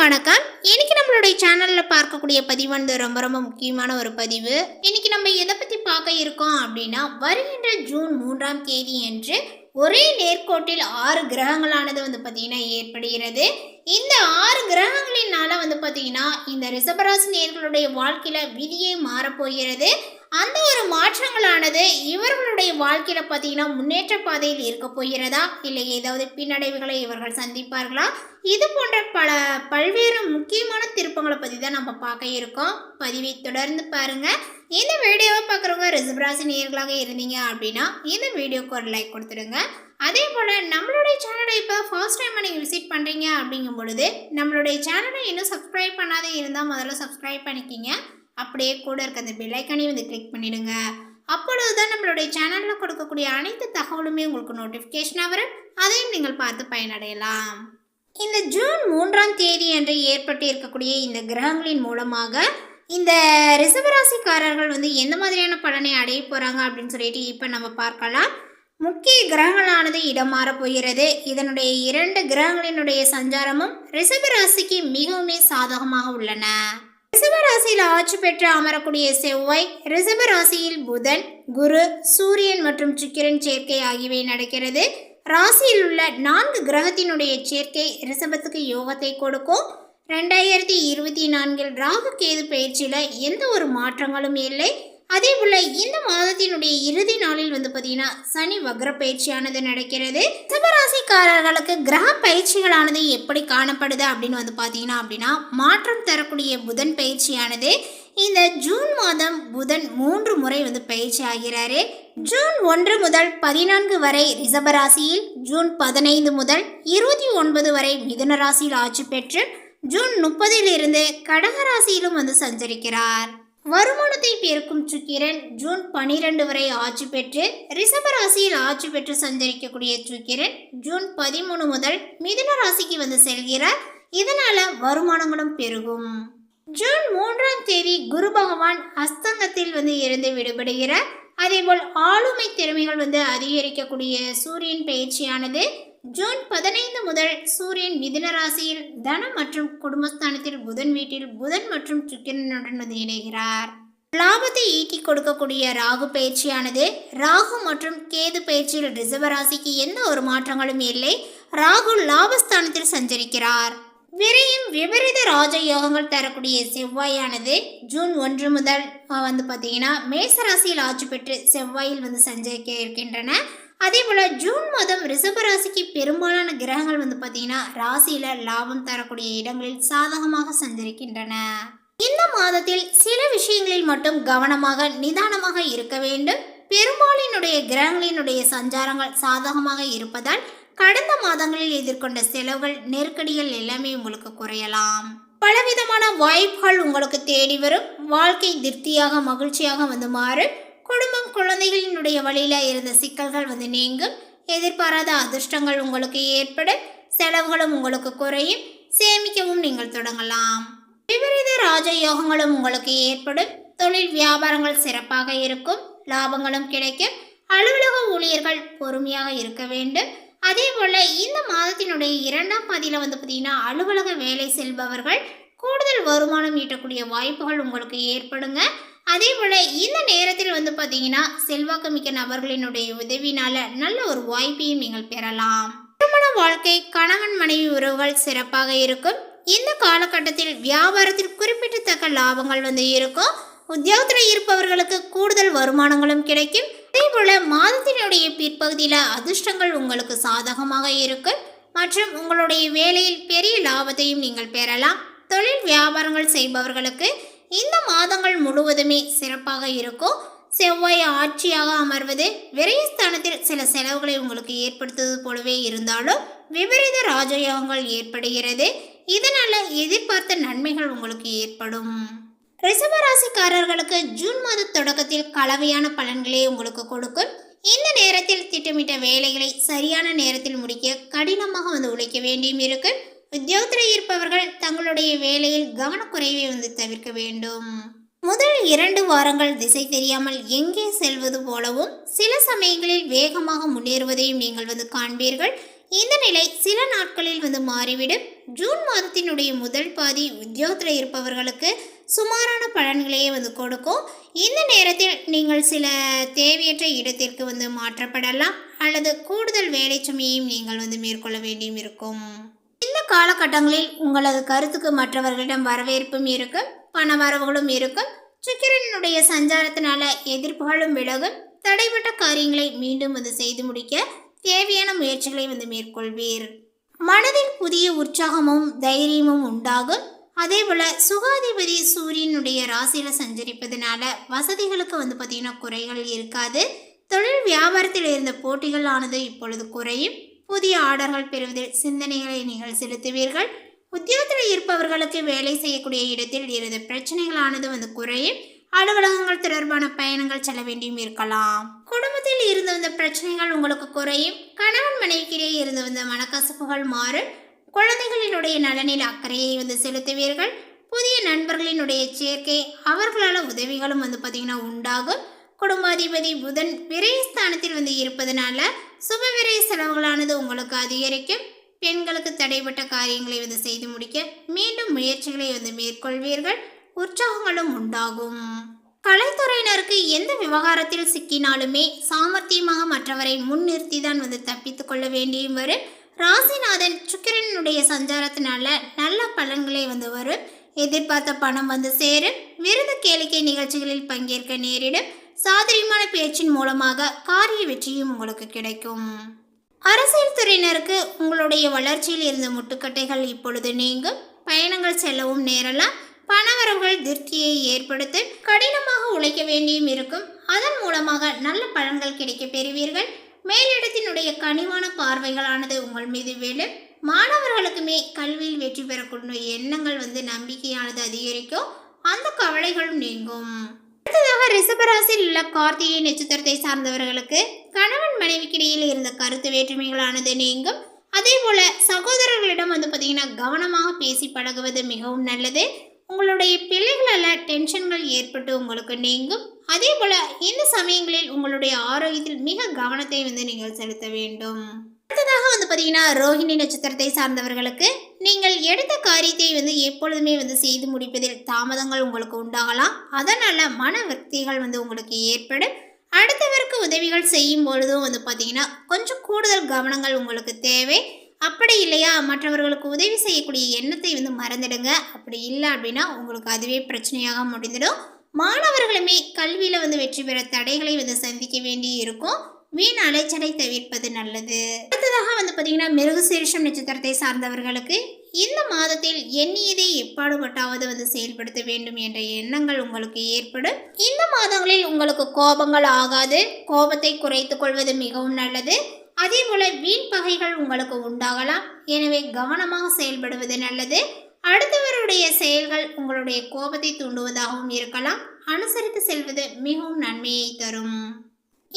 வணக்கம். இன்னைக்கு நம்மளுடைய சேனலில் பார்க்கக்கூடிய பதிவு வந்து ரொம்ப ரொம்ப முக்கியமான ஒரு பதிவு. இன்னைக்கு நம்ம எதை பற்றி பார்க்க இருக்கோம் அப்படின்னா வருகின்ற ஜூன் மூன்றாம் தேதி என்று ஒரே நேர்கோட்டில் ஆறு கிரகங்களானது வந்து பார்த்தீங்கன்னா ஏற்படுகிறது. இந்த ஆறு கிரகங்களினால வந்து பார்த்திங்கன்னா இந்த ரிசபராசி நேர்களுடைய வாழ்க்கையில் விதியே மாறப்போகிறது. அந்த ஒரு மாற்றங்களானது இவர்களுடைய வாழ்க்கையில பார்த்தீங்கன்னா முன்னேற்ற பாதையில் இருக்க போகிறதா? இல்லை ஏதாவது பின்னடைவுகளை இவர்கள் சந்திப்பார்களா? இது போன்ற பல பல்வேறு முக்கியமான திருப்பங்களை பற்றி தான் நம்ம பார்க்க இருக்கோம். பதிவை தொடர்ந்து பாருங்க. இந்த வீடியோவை பார்க்குறவங்க ரிசர்வராசி நேர்களாக இருந்தீங்க அப்படின்னா இந்த வீடியோக்கு ஒரு லைக் கொடுத்துடுங்க. அதே போல் நம்மளுடைய சேனலை இப்போ ஃபர்ஸ்ட் டைம் நீங்கள் விசிட் பண்ணுறீங்க அப்படிங்கும் பொழுது நம்மளுடைய சேனலை இன்னும் சப்ஸ்கிரைப் பண்ணாதே இருந்தால் முதல்ல சப்ஸ்கிரைப் பண்ணிக்கிங்க. அப்படியே கூட இருக்க அந்த பெல்லைக்கனையும் வந்து கிளிக் பண்ணிடுங்க. அப்பொழுது தான் நம்மளுடைய சேனலில் கொடுக்கக்கூடிய அனைத்து தகவலுமே உங்களுக்கு நோட்டிஃபிகேஷனாக வரும். அதையும் நீங்கள் பார்த்து பயனடையலாம். இந்த ஜூன் மூன்றாம் தேதி அன்று ஏற்பட்டு இருக்கக்கூடிய இந்த கிரகங்களின் மூலமாக இந்த ரிசவராசிக்காரர்கள் வந்து எந்த மாதிரியான பலனை அடைய போகிறாங்க அப்படின்னு சொல்லிட்டு இப்போ நம்ம பார்க்கலாம். முக்கிய கிரகங்களானது இடம் மாறப் போகிறது. இதனுடைய இரண்டு கிரகங்களினுடைய சஞ்சாரமும் ரிசவராசிக்கு மிகவுமே சாதகமாக உள்ளன. ரிஷபராசியில் ஆட்சி பெற்று அமரக்கூடிய செவ்வாய் ரிஷபராசியில் புதன் குரு சூரியன் மற்றும் சுக்கிரன் சேர்க்கை ஆகியவை நடக்கிறது. ராசியில் உள்ள நான்கு கிரகத்தினுடைய சேர்க்கை ரிசபத்துக்கு யோகத்தை கொடுக்கும். ரெண்டாயிரத்தி இருபத்தி நான்கில் ராகு கேது பயிற்சியில் எந்த ஒரு மாற்றங்களும் இல்லை. அதே போல் இந்த மாதத்தினுடைய இறுதி நாளில் வந்து பார்த்தீங்கன்னா சனி வக்ர பயிற்சியானது நடக்கிறது. சிவராசிக்காரர்களுக்கு கிரக பயிற்சிகளானது எப்படி காணப்படுது அப்படின்னு வந்து பார்த்தீங்கன்னா அப்படின்னா மாற்றம் தரக்கூடிய புதன் பயிற்சியானது. இந்த ஜூன் மாதம் புதன் மூன்று முறை வந்து பயிற்சி ஆகிறாரு. ஜூன் ஒன்று முதல் பதினான்கு வரை ரிசபராசியில் ஜூன் பதினைந்து முதல் இருபத்தி ஒன்பது வரை மிதுன ராசியில் ஆட்சி பெற்று ஜூன் முப்பதிலிருந்து கடகராசியிலும் வந்து சஞ்சரிக்கிறார். வருமானத்தை பெருக்கும் சுக்கிரன் ஜூன் பனிரெண்டு வரை ஆட்சி பெற்று ரிஷப ராசியில் ஆட்சி பெற்று சஞ்சரிக்கக்கூடிய சுக்கிரன் ஜூன் பதிமூணு முதல் மிதுன ராசிக்கு வந்து செல்கிறார். இதனால வருமானங்களும் பெருகும். ஜூன் மூன்றாம் தேதி குரு பகவான் அஸ்தங்கத்தில் வந்து இருந்து விடுபடுகிறார். அதேபோல் ஆளுமை திறமைகள் வந்து அதிகரிக்கக்கூடிய சூரியன் பயிற்சியானது ஜூன் பதினைந்து முதல் சூரியன் மிதுன ராசியில் தனம் மற்றும் குடும்பஸ்தானத்தில் புதன் வீட்டில் புதன் மற்றும் சுக்கிரனுடன் வந்து இணைகிறார். லாபத்தை ஈட்டி கொடுக்கக்கூடிய ராகு பயிற்சியானது ராகு மற்றும் கேது பயிற்சியில் ரிசர்வ ராசிக்கு எந்த ஒரு மாற்றங்களும் இல்லை. ராகு லாபஸ்தானத்தில் சஞ்சரிக்கிறார். விரையும் விபரீத ராஜ யோகங்கள் தரக்கூடிய செவ்வாயானது ஜூன் ஒன்று முதல் வந்து பார்த்தீங்கன்னா மேசராசியில் ஆட்சி பெற்று செவ்வாயில் வந்து சஞ்சரிக்க இருக்கின்றன. அதே போல் ஜூன் மாதம் ரிஷப ராசிக்கு பெரும்பாலான கிரகங்கள் வந்து பார்த்தீங்கன்னா ராசியில் லாபம் தரக்கூடிய இடங்களில் சாதகமாக சஞ்சரிக்கின்றன. இந்த மாதத்தில் சில விஷயங்களில் மட்டும் கவனமாக நிதானமாக இருக்க வேண்டும். பெரும்பாலினுடைய கிரகங்களினுடைய சஞ்சாரங்கள் சாதகமாக இருப்பதால் கடந்த மாதங்களில் எதிர்கொண்ட செலவுகள் நெருக்கடிகள் எல்லாமே உங்களுக்கு குறையலாம். பலவிதமான வாய்ப்புகள் உங்களுக்கு தேடி வரும். வாழ்க்கை திருப்தியாக மகிழ்ச்சியாக வந்து மாறும். குடும்பம் குழந்தைகளினுடைய வழியில் இருந்த சிக்கல்கள் வந்து நீங்கும். எதிர்பாராத அதிர்ஷ்டங்கள் உங்களுக்கு ஏற்படும். செலவுகளும் உங்களுக்கு குறையும். சேமிக்கவும் நீங்கள் தொடங்கலாம். விபரீத ராஜயோகங்களும் உங்களுக்கு ஏற்படும். தொழில் வியாபாரங்கள் சிறப்பாக இருக்கும். லாபங்களும் கிடைக்கும். அலுவலக ஊழியர்கள் பொறுமையாக இருக்க வேண்டும். அதே போல் இந்த மாதத்தினுடைய இரண்டாம் பாதியில் வந்து பார்த்தீங்கன்னா அலுவலக வேலை செல்பவர்கள் கூடுதல் வருமானம் ஈட்டக்கூடிய வாய்ப்புகள் உங்களுக்கு ஏற்படுங்க. அதே போல் இந்த நேரத்தில் வந்து பார்த்தீங்கன்னா செல்வாக்குமிக்க நபர்களினுடைய உதவினால நல்ல ஒரு வாய்ப்பையும் நீங்கள் பெறலாம். திருமண வாழ்க்கை கணவன் மனைவி உறவுகள் சிறப்பாக இருக்கும். இந்த காலகட்டத்தில் வியாபாரத்தில் குறிப்பிடத்தக்க லாபங்கள் வந்து இருக்கும். உத்தியோகத்தில் இருப்பவர்களுக்கு கூடுதல் வருமானங்களும் கிடைக்கும். அதே போல் மாதத்தினுடைய பிற்பகுதியில் அதிர்ஷ்டங்கள் உங்களுக்கு சாதகமாக இருக்கும். மற்றும் உங்களுடைய வேலையில் பெரிய லாபத்தையும் நீங்கள் பெறலாம். தொழில் வியாபாரங்கள் செய்பவர்களுக்கு இந்த மாதங்கள் முழுவதுமே சிறப்பாக இருக்கும். செவ்வாய் ஆட்சியாக அமர்வது விரயஸ்தானத்தில் சில செலவுகளை உங்களுக்கு ஏற்படுத்துவது போலவே இருந்தாலும் விபரீத ராஜயோகங்கள் ஏற்படுகிறது. இதனால் எதிர்பார்த்த நன்மைகள் உங்களுக்கு ஏற்படும். ரிஷபராசிக்காரர்களுக்கு ஜூன் மாத தொடக்கத்தில் கலவையான பலன்களே உங்களுக்கு கொடுக்கும். இந்த நேரத்தில் திட்டமிட்ட வேலைகளை சரியான நேரத்தில் முடிக்க கடினமாக வந்து உழைக்க வேண்டியும் இருக்குது உத்தியோகத்தில் இருப்பவர்கள் தங்களுடைய வேலையில் கவனக்குறைவை வந்து தவிர்க்க வேண்டும். முதல் இரண்டு வாரங்கள் திசை தெரியாமல் எங்கே செல்வது போலவும் சில சமயங்களில் வேகமாக முன்னேறுவதையும் நீங்கள் வந்து காண்பீர்கள். இந்த நிலை சில நாட்களில் வந்து மாறிவிடும். ஜூன் மாதத்தினுடைய முதல் பாதி உத்தியோகத்தில் இருப்பவர்களுக்கு சுமாரான பலன்களையே வந்து கொடுக்கும். இந்த நேரத்தில் நீங்கள் சில தேவையற்ற இடத்திற்கு வந்து மாற்றப்படலாம். அல்லது கூடுதல் வேலை சுமையையும் நீங்கள் வந்து மேற்கொள்ள வேண்டியும் இருக்கும். இந்த காலகட்டங்களில் உங்களது கருத்துக்கு மற்றவர்களிடம் வரவேற்பும் இருக்கும் பண வரவுகளும் இருக்கும். சுக்கிரனுடைய சஞ்சாரத்தினால எதிர்ப்புகளும் விலகும். தடைப்பட்ட காரியங்களை மீண்டும் வந்து செய்து முடிக்க தேவையான முயற்சிகளை வந்து மேற்கொள்வீர். மனதில் புதிய உற்சாகமும் தைரியமும் உண்டாகும். அதே போல் சுகாதிபதி சூரியனுடைய ராசியில் சஞ்சரிப்பதனால வசதிகளுக்கு வந்து பார்த்திங்கன்னா குறைகள் இருக்காது. தொழில் வியாபாரத்தில் இருந்த போட்டிகள் ஆனது இப்பொழுது குறையும். புதிய ஆர்டர்கள் பெறுவதில் சிந்தனைகளை நீங்கள் செலுத்துவீர்கள். உத்தியோகத்தில் இருப்பவர்களுக்கு வேலை செய்யக்கூடிய இடத்தில் இருந்த பிரச்சனைகளானது வந்து குறையும். அலுவலகங்கள் தொடர்பான பயணங்கள் செல்ல வேண்டியும் இருக்கலாம். குடும்பத்தில் இருந்து வந்த பிரச்சனைகள் உங்களுக்கு குறையும். கணவன் மனைவிக்கிடையே இருந்து வந்த மனக்கசப்புகள் மாறும். குழந்தைகளினுடைய நலனில் அக்கறையை வந்து செலுத்துவீர்கள். புதிய நண்பர்களினுடைய சேர்க்கை அவர்களால் உதவிகளும் வந்து பார்த்திங்கன்னா உண்டாகும். குடும்பாதிபதி புதன் விரயஸ்தானத்தில் வந்து இருப்பதனால சுப விரய செலவுகளானது உங்களுக்கு அதிகரிக்கும். பெண்களுக்கு தடைப்பட்ட காரியங்களை வந்து செய்து முடிக்க மீண்டும் முயற்சிகளை வந்து மேற்கொள்வீர்கள். உற்சாகங்களும் உண்டாகும். கலைத்துறையினருக்கு எந்த விவகாரத்தில் சிக்கினாலுமே சாமர்த்தியமாக மற்றவரை முன்னிறுத்தி தான் வந்து தப்பித்து கொள்ள வேண்டியும் வரும். ராசிநாதன் சுக்கிரனுடைய சஞ்சாரத்தினால நல்ல பலன்களை வந்து வரும். எதிர்பார்த்த பணம் வந்து சேரும். விருது கேளிக்கை நிகழ்ச்சிகளில் பங்கேற்க நேரிடும். சாதரியமான பேச்சின் மூலமாக காரிய வெற்றியும் உங்களுக்கு கிடைக்கும். அரசியல் துறையினருக்கு உங்களுடைய வளர்ச்சியில் இருந்த முட்டுக்கட்டைகள் இப்பொழுது நீங்கும். பயணங்கள் செல்லவும் நேரலாம். பணவரவுகள் திருப்தியை ஏற்படுத்த கடினமாக உழைக்க வேண்டியும் இருக்கும். அதன் மூலமாக நல்ல பலன்கள் கிடைக்க பெறுவீர்கள். மேலிடத்தினுடைய கனிவான பார்வைகளானது உங்கள் மீது விழும். மாணவர்களுக்குமே கல்வியில் வெற்றி பெறக்கூடிய எண்ணங்கள் வந்து நம்பிக்கையானது அதிகரிக்கும். அந்த கவலைகளும் நீங்கும். அடுத்ததாக ரிஷபராசியில் உள்ள கார்த்திகை நட்சத்திரத்தை சார்ந்தவர்களுக்கு கணவன் மனைவிக்கிடையில் இருந்த கருத்து வேற்றுமைகளானது நீங்கும். அதே போல சகோதரர்களிடம் வந்து பார்த்தீங்கன்னா கவனமாக பேசி பழகுவது மிகவும் நல்லது. உங்களுடைய பிள்ளைகளால் டென்ஷன்கள் ஏற்பட்டு உங்களுக்கு நீங்கும். அதே போல இந்த சமயங்களில் உங்களுடைய ஆரோக்கியத்தில் மிக கவனத்தை வந்து நீங்கள் செலுத்த வேண்டும். அடுத்ததாக வந்து பார்த்தீங்கன்னா ரோஹிணி நட்சத்திரத்தை சார்ந்தவர்களுக்கு நீங்கள் எடுத்த காரியத்தை வந்து எப்பொழுதுமே வந்து செய்து முடிப்பதில் தாமதங்கள் உங்களுக்கு உண்டாகலாம். அதனால் மன விருத்திகள் வந்து உங்களுக்கு ஏற்படும். அடுத்தவருக்கு உதவிகள் செய்யும் பொழுதும் வந்து பார்த்தீங்கன்னா கொஞ்சம் கூடுதல் கவனங்கள் உங்களுக்கு தேவை. அப்படி இல்லையா மற்றவர்களுக்கு உதவி செய்யக்கூடிய எண்ணத்தை வந்து மறந்துடுங்க. அப்படி இல்லை அப்படின்னா உங்களுக்கு அதுவே பிரச்சனையாக முடிந்துடும். மாணவர்களுமே கல்வியில் வந்து வெற்றி பெற தடைகளை வந்து சந்திக்க வேண்டி இருக்கும் வீண் அலைச்சலை தவிர்ப்பது நல்லது. அடுத்ததாக வந்து பார்த்தீங்கன்னா மிருகசீரிஷம் நட்சத்திரத்தை சார்ந்தவர்களுக்கு இந்த மாதத்தில் எண்ணியதை எப்பாடுபட்டாவது வந்து செயல்படுத்த வேண்டும் என்ற எண்ணங்கள் உங்களுக்கு ஏற்படும். இந்த மாதங்களில் உங்களுக்கு கோபங்கள் ஆகாது. கோபத்தை குறைத்துக் கொள்வது மிகவும் நல்லது. அதே போல வீண் பகைகள் உங்களுக்கு உண்டாகலாம். எனவே கவனமாக செயல்படுவது நல்லது. அடுத்தவருடைய செயல்கள் உங்களுடைய கோபத்தை தூண்டுவதாகவும் இருக்கலாம். அனுசரித்து செல்வது மிகவும் நன்மையை தரும்.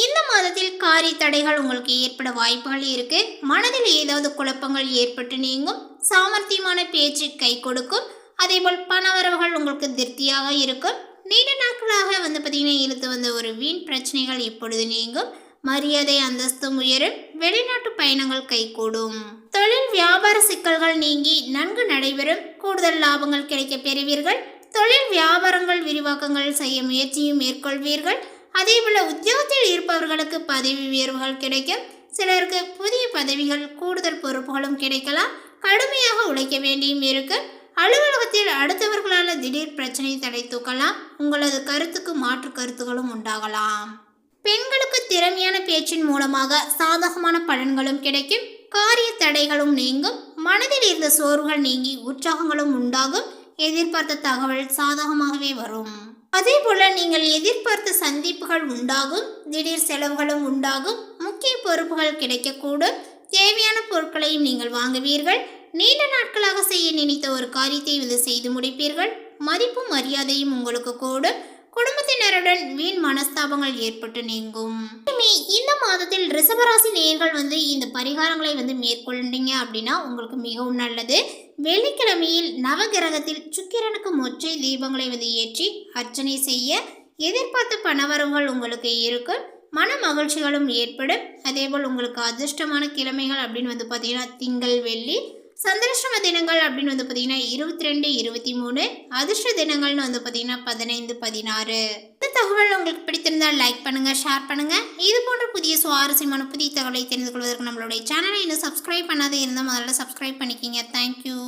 இந்த மாதத்தில் காரிய தடைகள் உங்களுக்கு ஏற்பட வாய்ப்புகள் இருக்கு. மனதில் ஏதாவது குழப்பங்கள் ஏற்பட்டு நீங்கும். சாமர்த்தியமான பேச்சு கை கொடுக்கும். அதேபோல் பணவரவுகள் உங்களுக்கு திருப்தியாக இருக்கும். நீண்ட நாட்களாக வந்து பார்த்தீங்கன்னா இழுத்து வந்த ஒரு வீண் பிரச்சனைகள் இப்பொழுது நீங்கும். மரியாதை அந்தஸ்தும் உயரும். வெளிநாட்டு பயணங்கள் கைகூடும் தொழில் வியாபார சிக்கல்கள் நீங்கி நன்கு நடைபெறும். கூடுதல் லாபங்கள் கிடைக்க பெறுவீர்கள். தொழில் வியாபாரங்கள் விரிவாக்கங்கள் செய்ய முயற்சியும் மேற்கொள்வீர்கள். அதேபோல உத்தியோகத்தில் இருப்பவர்களுக்கு பதவி உயர்வுகள் கிடைக்கும். சிலருக்கு புதிய பதவிகள் கூடுதல் பொறுப்புகளும் கிடைக்கலாம். கடுமையாக உழைக்க வேண்டியும் இருக்கு. அலுவலகத்தில் அடுத்தவர்களால் திடீர் பிரச்சனை தடை தூக்கலாம். உங்களது கருத்துக்கு மாற்று கருத்துகளும் உண்டாகலாம். பெண்களுக்கு திறமையான பேச்சின் மூலமாக சாதகமான பலன்களும் கிடைக்கும். காரிய தடைகளும் நீங்கும். மனதில் இருந்த சோர்வுகள் நீங்கி உற்சாகங்களும் உண்டாகும். எதிர்பார்த்த தகவல் சாதகமாகவே வரும். அதே போல நீங்கள் எதிர்பார்த்த சந்திப்புகள் உண்டாகும் திடீர் செலவுகளும் உண்டாகும் முக்கிய பொறுப்புகள் கிடைக்கக்கூடும் தேவையான பொருட்களையும் நீங்கள் வாங்குவீர்கள். நீண்ட நாட்களாக செய்ய நினைத்த ஒரு காரியத்தை இது செய்து முடிப்பீர்கள். மதிப்பும் மரியாதையும் உங்களுக்கு கூடும். குடும்பத்தினருடன் வீண் மனஸ்தாபங்கள் ஏற்பட்டு நீங்கும். இந்த மாதத்தில் ரிசபராசி நேர்கள் வந்து இந்த பரிகாரங்களை வந்து மேற்கொண்டீங்க அப்படின்னா உங்களுக்கு மிகவும் நல்லது. வெள்ளிக்கிழமையில் நவகிரகத்தில் சுக்கிரனுக்கு மொச்சை தீபங்களை வந்து ஏற்றி அர்ச்சனை செய்ய எதிர்பார்த்த பணவரவுகள் உங்களுக்கு இருக்கும். மன மகிழ்ச்சிகளும் ஏற்படும். அதேபோல் உங்களுக்கு அதிர்ஷ்டமான கிழமைகள் அப்படின்னு வந்து பார்த்தீங்கன்னா திங்கள் வெள்ளி சந்திரஷ்டம தினங்கள் அப்படின்னு வந்து பார்த்தீங்கன்னா இருபத்தி ரெண்டு இருபத்தி மூணு அதிர்ஷ்ட தினங்கள்னு வந்து பார்த்தீங்கன்னா பதினைந்து பதினாறு. இந்த தகவல் உங்களுக்கு பிடித்திருந்தால் லைக் பண்ணுங்க ஷேர் பண்ணுங்க. இது போன்ற புதிய சுவாரஸ்யமான புதிய தகவலை தெரிந்து கொள்வதற்கு நம்மளுடைய சேனலை இன்னும் சப்ஸ்கிரைப் பண்ணாதே இருந்தால் முதல்ல சப்ஸ்கிரைப் பண்ணிக்கிங்க. தேங்க்யூ